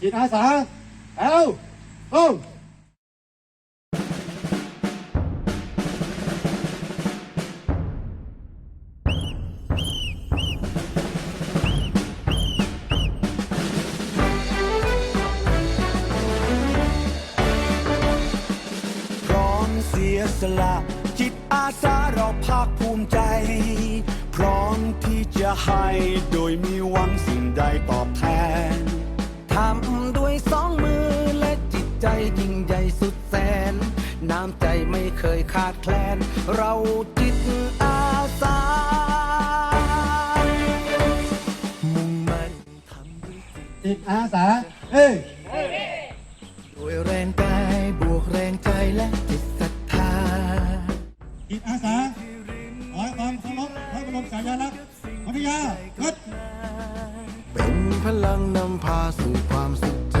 จิตอาสาเอาโอ้พร้อมเสียสละ จิตอาสาเราภาคภูมิใจ พร้อมที่จะให้โดยมีหวังสิ่งใดตอบแทน ทำด้วยสองมือและจิตใจยิ่งใหญ่สุดแสน น้ำใจไม่เคยขาดแคลน เราจิตอาสา มุ่งมั่นทำด้วยจิตอาสา เฮ้ยด้วยแรงกายบวกแรงใจและจิตศรัทธา จิตอาสาขอความเคารพพระบรมฉายาลักษณ์พัทยารัฐ เป็นพลังนำพาสู่ความสุขใจ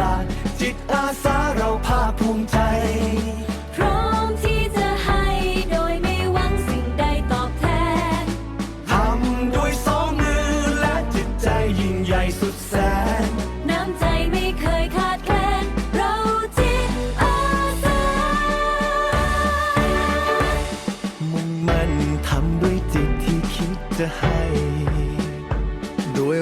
ยสละจิตอาสาเราภาคภูมิใจ พร้อมที่จะให้โดยไม่หวังสิ่งใดตอบแทน ทำด้วยสองมือและจิตใจยิ่งใหญ่สุดแสน น้ำใจไม่เคยขาดแคลน เราจิตอาสา มุ่งมั่นทำด้วยจิตที่คิดจะให้ ด้วย